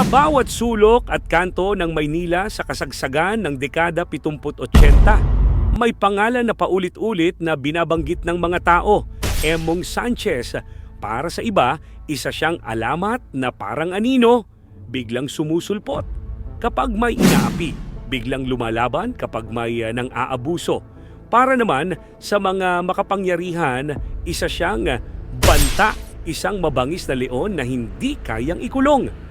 Bawat sulok at kanto ng Maynila sa kasagsagan ng dekada 70-80, may pangalan na paulit-ulit na binabanggit ng mga tao, Emong Sanchez. Para sa iba, isa siyang alamat na parang anino, biglang sumusulpot. Kapag may inaapi, biglang lumalaban kapag may uh, nang aabuso. Para naman sa mga makapangyarihan, isa siyang banta, isang mabangis na leon na hindi kayang ikulong.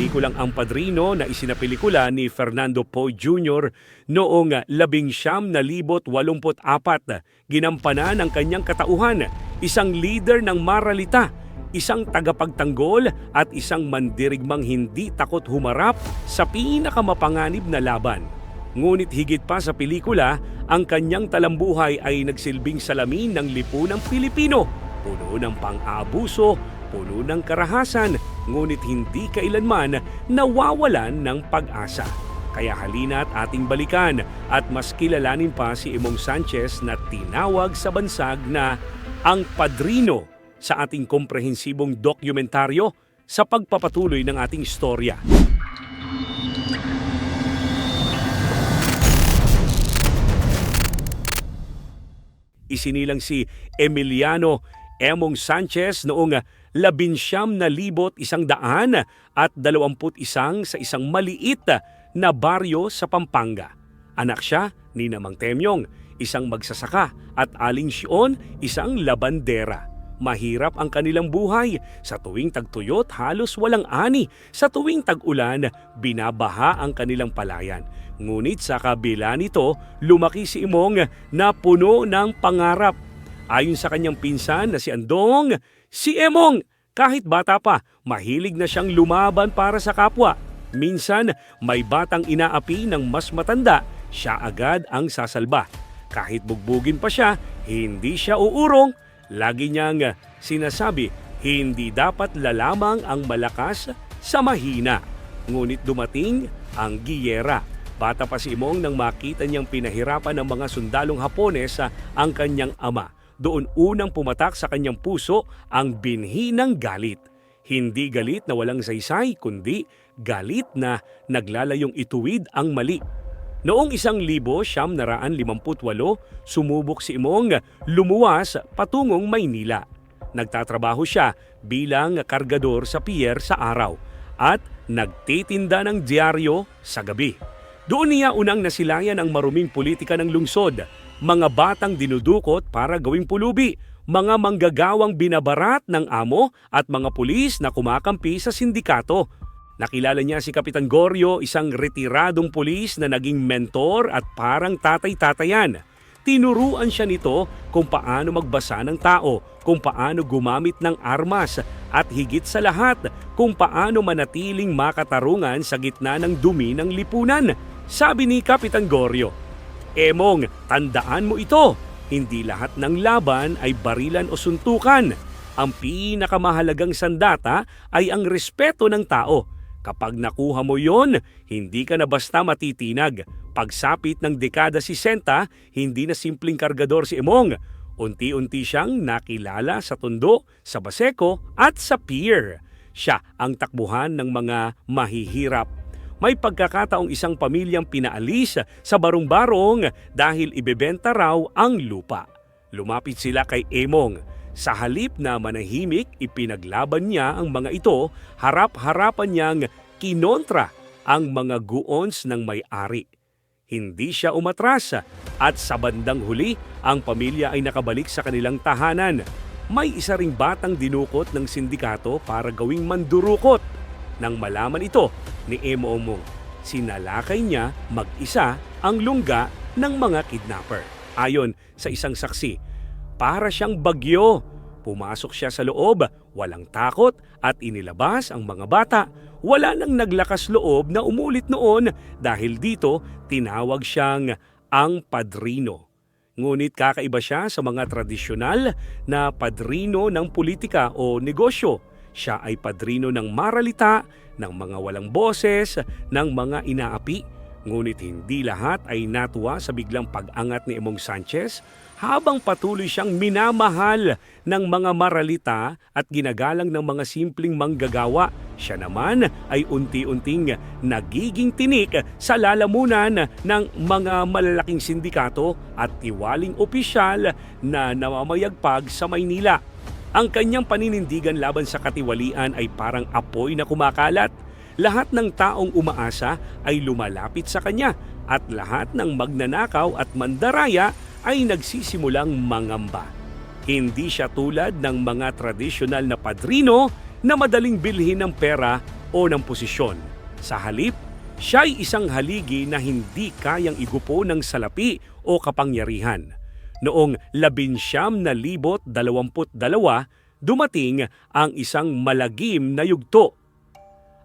Pelikulang Ang Padrino na isinapelikula ni Fernando Poe Jr. noong labing siyam na libot walumput apat, ginampanan ang kanyang katauhan, isang leader ng maralita, isang tagapagtanggol at isang mandirigmang hindi takot humarap sa pinakamapanganib na laban. Ngunit higit pa sa pelikula, ang kanyang talambuhay ay nagsilbing salamin ng lipunang Pilipino, puno ng pang-aabuso, puno ng karahasan, ngunit hindi kailanman nawawalan ng pag-asa. Kaya halina't ating balikan at mas kilalanin pa si Emong Sanchez na tinawag sa bansag na ang padrino sa ating komprehensibong dokumentaryo sa pagpapatuloy ng ating istorya. Isinilang si Emiliano Emong Sanchez noong labinsyam na libot isang daan at dalawamput isang sa isang maliit na baryo sa Pampanga. Anak siya ni Namang Temyong, isang magsasaka at Aling Sion, isang labandera. Mahirap ang kanilang buhay. Sa tuwing tagtuyot, halos walang ani. Sa tuwing tag-ulan, binabaha ang kanilang palayan. Ngunit sa kabila nito, lumaki si Imong na puno ng pangarap. Ayon sa kanyang pinsan na si Andong, si Emong, kahit bata pa, mahilig na siyang lumaban para sa kapwa. Minsan, may batang inaapi ng mas matanda, siya agad ang sasalba. Kahit bugbugin pa siya, hindi siya uurong. Lagi niyang sinasabi, hindi dapat lalamang ang malakas sa mahina. Ngunit dumating ang giyera. Bata pa si Imong nang makita niyang pinahirapan ng mga sundalong Hapones ang kanyang ama. Doon unang pumatak sa kanyang puso ang binhi ng galit. Hindi galit na walang saysay, kundi galit na naglalayong ituwid ang mali. Noong isang libo siyam naraan limamputwalo, sumubok si Imong lumuwas patungong Maynila. Nagtatrabaho siya bilang kargador sa pier sa araw at nagtitinda ng dyaryo sa gabi. Doon niya unang nasilayan ang maruming politika ng lungsod, mga batang dinudukot para gawing pulubi, mga manggagawang binabarat ng amo at mga pulis na kumakampi sa sindikato. Nakilala niya si Kapitan Goryo, isang retiradong pulis na naging mentor at parang tatay-tatayan. Tinuruan siya nito kung paano magbasa ng tao, kung paano gumamit ng armas, at higit sa lahat, kung paano manatiling makatarungan sa gitna ng dumi ng lipunan. Sabi ni Kapitan Goryo, Emong, tandaan mo ito, hindi lahat ng laban ay barilan o suntukan. Ang pinakamahalagang sandata ay ang respeto ng tao. Kapag nakuha mo yon, hindi ka na basta matitinag. Pagsapit ng dekada 60, hindi na simpleng kargador si Emong. Unti-unti siyang nakilala sa tundo, sa baseko at sa pier. Siya ang takbuhan ng mga mahihirap. May pagkakataong isang pamilyang pinaalis sa barong-barong dahil ibebenta raw ang lupa. Lumapit sila kay Emong. Sa halip na manahimik, ipinaglaban niya ang mga ito, harap-harapan niyang kinontra ang mga guons ng may-ari. Hindi siya umatras at sa bandang huli, ang pamilya ay nakabalik sa kanilang tahanan. May isa ring batang dinukot ng sindikato para gawing mandurukot. Nang malaman ito ni Emo sinalakay niya mag-isa ang lungga ng mga kidnapper. Ayon sa isang saksi, para siyang bagyo. Pumasok siya sa loob, walang takot at inilabas ang mga bata. Wala nang naglakas loob na umulit noon dahil dito tinawag siyang ang padrino. Ngunit kakaiba siya sa mga tradisyonal na padrino ng politika o negosyo. Siya ay padrino ng maralita, ng mga walang boses, ng mga inaapi. Ngunit hindi lahat ay natuwa sa biglang pag-angat ni Emong Sanchez. habang patuloy siyang minamahal ng mga maralita at ginagalang ng mga simpleng manggagawa. Siya naman ay unti-unting nagiging tinik sa lalamunan ng mga malalaking sindikato at tiwaling opisyal na namamayagpag sa Maynila. Ang kanyang paninindigan laban sa katiwalian ay parang apoy na kumakalat. Lahat ng taong umaasa ay lumalapit sa kanya at lahat ng magnanakaw at mandaraya ay nagsisimulang mangamba. Hindi siya tulad ng mga tradisyonal na padrino na madaling bilhin ng pera o ng posisyon. Sa halip, siya ay isang haligi na hindi kayang igupo ng salapi o kapangyarihan. Noong labinsyam na libot dalawamput dalawa, dumating ang isang malagim na yugto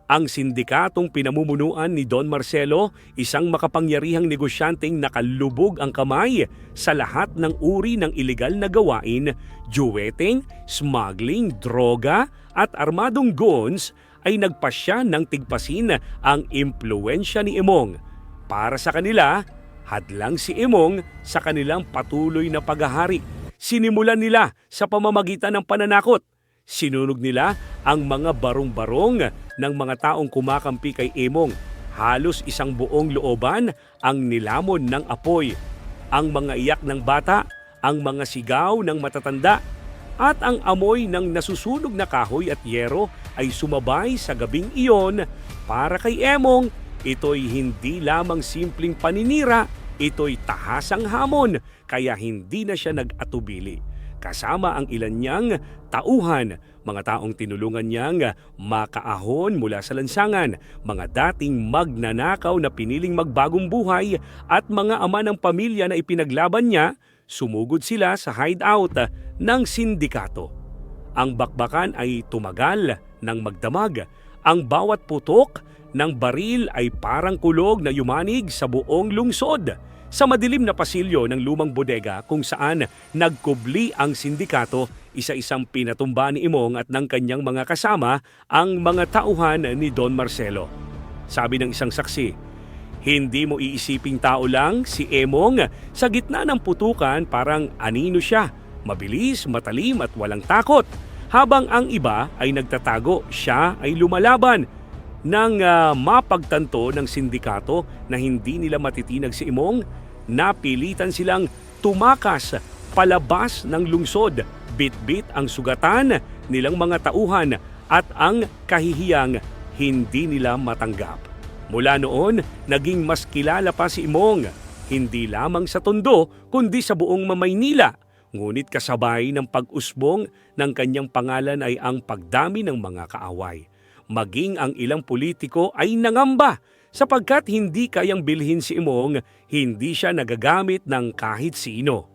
ang sindikatong pinamumunuan ni Don Marcelo, isang makapangyarihang negosyanteng nakalubog ang kamay sa lahat ng uri ng ilegal na gawain, duwetting, smuggling, droga at armadong goons ay nagpasya ng tigpasin ang impluensya ni Emong. Para sa kanila, hadlang si Emong sa kanilang patuloy na paghahari. Sinimulan nila sa pamamagitan ng pananakot. Sinunog nila ang mga barong-barong ng mga taong kumakampi kay Emong. Halos isang buong looban ang nilamon ng apoy. Ang mga iyak ng bata, ang mga sigaw ng matatanda, at ang amoy ng nasusunog na kahoy at yero ay sumabay sa gabing iyon para kay Emong. Ito'y hindi lamang simpleng paninira, ito'y tahasang hamon kaya hindi na siya nag-atubili kasama ang ilan niyang tauhan, mga taong tinulungan niyang makaahon mula sa lansangan, mga dating magnanakaw na piniling magbagong buhay at mga ama ng pamilya na ipinaglaban niya, sumugod sila sa hideout ng sindikato. Ang bakbakan ay tumagal ng magdamag. Ang bawat putok ng baril ay parang kulog na yumanig sa buong lungsod sa madilim na pasilyo ng lumang bodega kung saan nagkubli ang sindikato, isa-isang pinatumba ni Imong at ng kanyang mga kasama ang mga tauhan ni Don Marcelo. Sabi ng isang saksi, hindi mo iisiping tao lang si Emong sa gitna ng putukan parang anino siya, mabilis, matalim at walang takot. Habang ang iba ay nagtatago, siya ay lumalaban nang uh, mapagtanto ng sindikato na hindi nila matitinag si Imong napilitan silang tumakas palabas ng lungsod, bit-bit ang sugatan nilang mga tauhan at ang kahihiyang hindi nila matanggap. Mula noon, naging mas kilala pa si Imong, hindi lamang sa Tondo kundi sa buong Mamaynila. Ngunit kasabay ng pag-usbong ng kanyang pangalan ay ang pagdami ng mga kaaway. Maging ang ilang politiko ay nangamba sapagkat hindi kayang bilhin si Imong, hindi siya nagagamit ng kahit sino.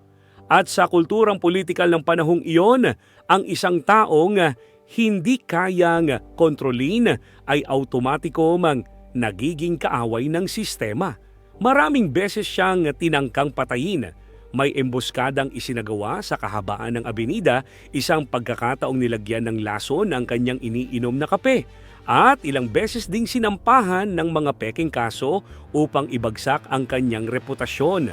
At sa kulturang politikal ng panahong iyon, ang isang taong hindi kayang kontrolin ay automatiko mang nagiging kaaway ng sistema. Maraming beses siyang tinangkang patayin. May embuskadang isinagawa sa kahabaan ng abenida, isang pagkakataong nilagyan ng lason ang kanyang iniinom na kape at ilang beses ding sinampahan ng mga peking kaso upang ibagsak ang kanyang reputasyon.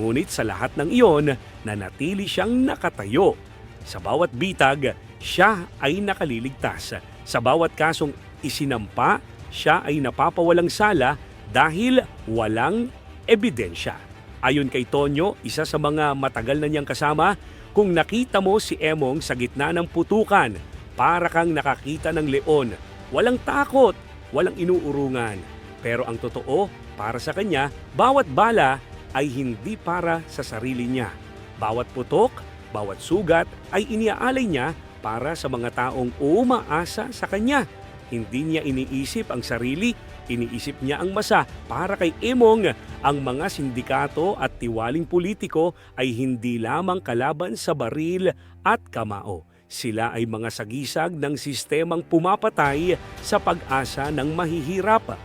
Ngunit sa lahat ng iyon, nanatili siyang nakatayo. Sa bawat bitag, siya ay nakaliligtas. Sa bawat kasong isinampa, siya ay napapawalang sala dahil walang ebidensya. Ayon kay Tonyo, isa sa mga matagal na niyang kasama, kung nakita mo si Emong sa gitna ng putukan, para kang nakakita ng leon Walang takot, walang inuurungan. Pero ang totoo, para sa kanya, bawat bala ay hindi para sa sarili niya. Bawat putok, bawat sugat ay iniaalay niya para sa mga taong umaasa sa kanya. Hindi niya iniisip ang sarili, iniisip niya ang masa para kay Emong. Ang mga sindikato at tiwaling politiko ay hindi lamang kalaban sa baril at kamao sila ay mga sagisag ng sistemang pumapatay sa pag-asa ng mahihirap.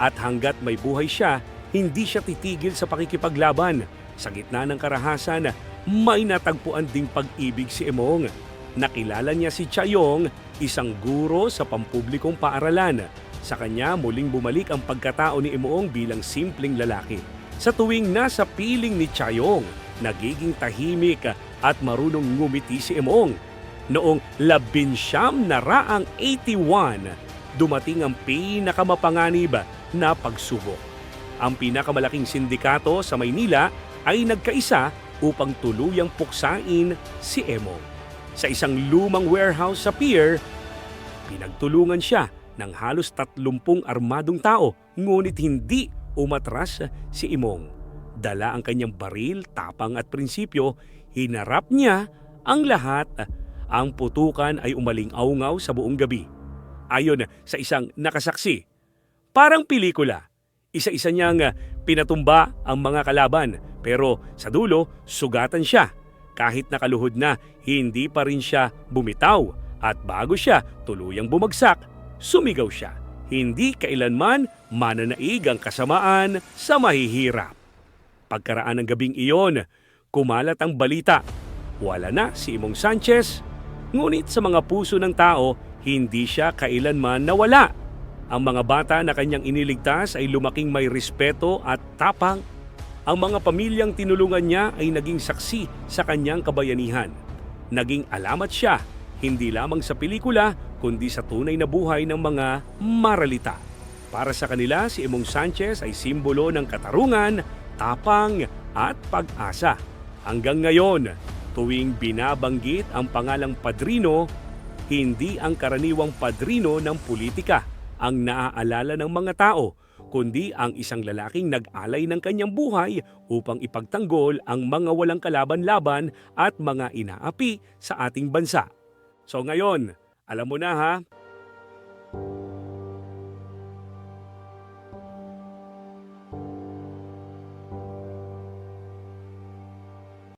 At hanggat may buhay siya, hindi siya titigil sa pakikipaglaban. Sa gitna ng karahasan, may natagpuan ding pag-ibig si Emong. Nakilala niya si Chayong, isang guro sa pampublikong paaralan. Sa kanya muling bumalik ang pagkatao ni Emong bilang simpleng lalaki. Sa tuwing nasa piling ni Chayong, nagiging tahimik at marunong ngumiti si Emong. Noong labinsyam na raang 81, dumating ang pinakamapanganib na pagsubok. Ang pinakamalaking sindikato sa Maynila ay nagkaisa upang tuluyang puksain si Emong. Sa isang lumang warehouse sa pier, pinagtulungan siya ng halos 30 armadong tao ngunit hindi umatras si Imong. Dala ang kanyang baril, tapang at prinsipyo, hinarap niya ang lahat. Ang putukan ay umaling-aungaw sa buong gabi. Ayon sa isang nakasaksi, parang pelikula. Isa-isa niyang pinatumba ang mga kalaban pero sa dulo sugatan siya. Kahit nakaluhod na, hindi pa rin siya bumitaw at bago siya tuluyang bumagsak, sumigaw siya. Hindi kailanman mananaig ang kasamaan sa mahihirap. Pagkaraan ng gabing iyon, kumalat ang balita. Wala na si Imong Sanchez, ngunit sa mga puso ng tao, hindi siya kailanman nawala. Ang mga bata na kanyang iniligtas ay lumaking may respeto at tapang. Ang mga pamilyang tinulungan niya ay naging saksi sa kanyang kabayanihan. Naging alamat siya, hindi lamang sa pelikula, kundi sa tunay na buhay ng mga maralita. Para sa kanila, si Emong Sanchez ay simbolo ng katarungan, tapang at pag-asa. Hanggang ngayon, tuwing binabanggit ang pangalang padrino, hindi ang karaniwang padrino ng politika ang naaalala ng mga tao, kundi ang isang lalaking nag-alay ng kanyang buhay upang ipagtanggol ang mga walang kalaban-laban at mga inaapi sa ating bansa. So ngayon, alam mo na ha,